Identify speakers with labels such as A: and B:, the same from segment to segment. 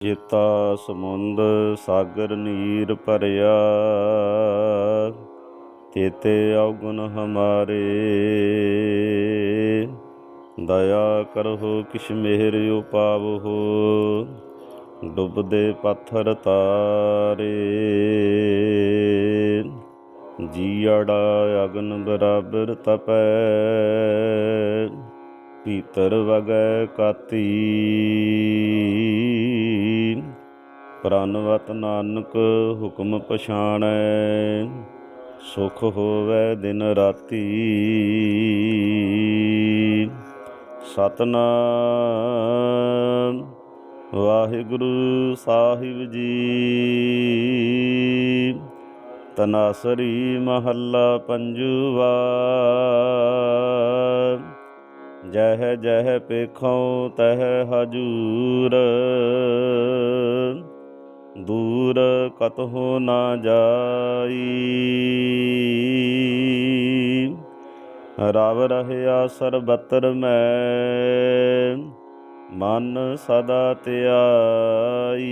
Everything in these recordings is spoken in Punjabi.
A: ਜੇਤਾ ਸਮੁੰਦ ਸਾਗਰ ਨੀਰ ਭਰਿਆ, ਤੇਤੇ ਔਗੁਣ ਹਮਾਰੇ। ਦਇਆ ਕਰਹੁ ਕਿਛ ਮਿਹਰ ਉਪਾਵਹੁ, ਡੁੱਬਦੇ ਪੱਥਰ ਤਾਰੇ। ਜੀੜਾ ਅਗਨ ਬਰਾਬਰ ਤਪੈ, ਭੀਤਰ ਵਗੈ ਕਾਤੀ। ਪ੍ਰਨਵਤ ਨਾਨਕ ਹੁਕਮ ਪਛਾਣੈ, ਸੁਖ ਹੋਵੇ ਦਿਨ ਰਾਤੀ। ਸਤਨਾਮ, ਵਾਹਿਗੁਰੂ ਸਾਹਿਬ ਜੀ। ਤਨਾਸਰੀ ਮਹੱਲਾ ਪੰਜਵਾ। ਜਹ ਜਹ ਪੇਖੋਂ ਤਹ ਹਜੂਰ। ਦੂਰ ਕਤਹੁ ਨਾ ਜਾਈ। ਰਵ ਰਹਿਆ ਸਰਬਤਰ ਮੈਂ, ਮਨ ਸਦਾ ਧਿਆਈ।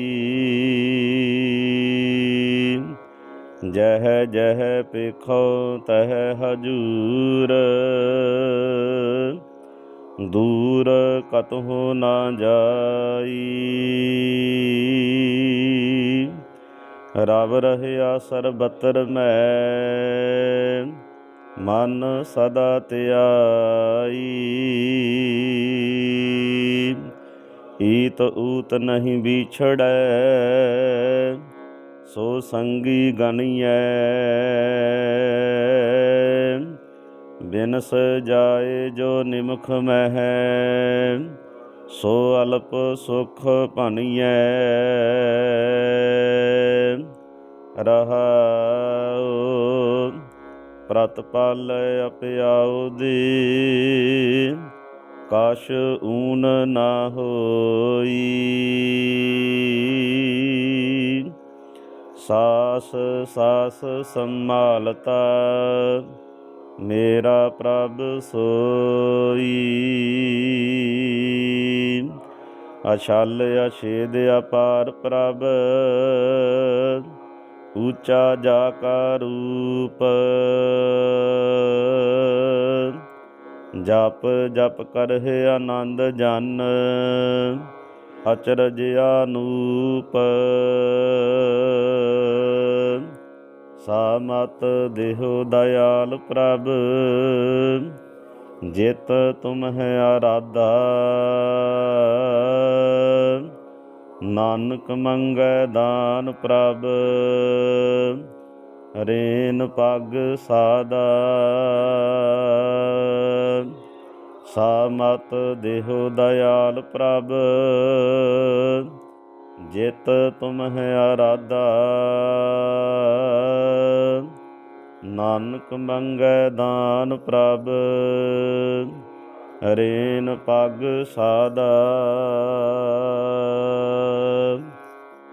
A: ਜਹ ਜਹ ਪੇਖੋ ਤਹ ਹਜੂਰ, ਦੂਰ ਕਤਹੁ ਨਾ ਜਾਈ। ਰਵ ਰਹਿਆ ਸਰਬਤਰ ਮੈਂ ਮਨ ਸਦਾ ਧਿਆਈ। ਈਤ ਊਤ ਨਹੀਂ ਵਿਛੜੈ, ਸੋ ਸੰਗੀ ਗਣੀਐ। ਬਿਨਸ ਜਾਏ ਜੋ ਨਿਮਖ ਮਹਿ, ਸੋ ਅਲਪ ਸੁਖ ਭਣੀਐ। ਰਹਾਉ। ਪ੍ਰਤਪਾਲ ਅਪਿਆਉ ਦੀ ਕਾਸ਼ ਊਨ ਨਾ ਹੋਈ। ਸਾਸ ਸਾਸ ਸੰਭਾਲਤਾ। ਮੇਰਾ ਪ੍ਰਭ ਸੋਈ। ਅਛਲ ਅਛੇਦ ਅਪਾਰ ਪ੍ਰਭ। ਉੱਚਾ ਜਾ ਕਾ ਰੂਪ। ਜਪ ਜਪ ਕਰਹਿ ਆਨੰਦ ਜਨ, ਅਚਰਜ ਆਨੂਪ। ਸਾਮਤ ਦੇਹੁ ਦਇਆਲ ਪ੍ਰਭ, ਜਿਤ ਤੁਮ ਹੈ ਆਰਾਧਾ। ਨਾਨਕ ਮੰਗੈ ਦਾਨ ਪ੍ਰਭ। ਰੇਨ ਪਗ ਸਾਦਾ। ਸਾਮਤ ਦੇਹੁ ਦਇਆਲ ਪ੍ਰਭ। ਜਿਤ ਤੁਮ ਹੈ ਆਰਾਧਾ। ਨਾਨਕ ਮੰਗੈ ਦਾਨ ਪ੍ਰਭ। ਰੇਨ ਪਗ ਸਾਦਾ।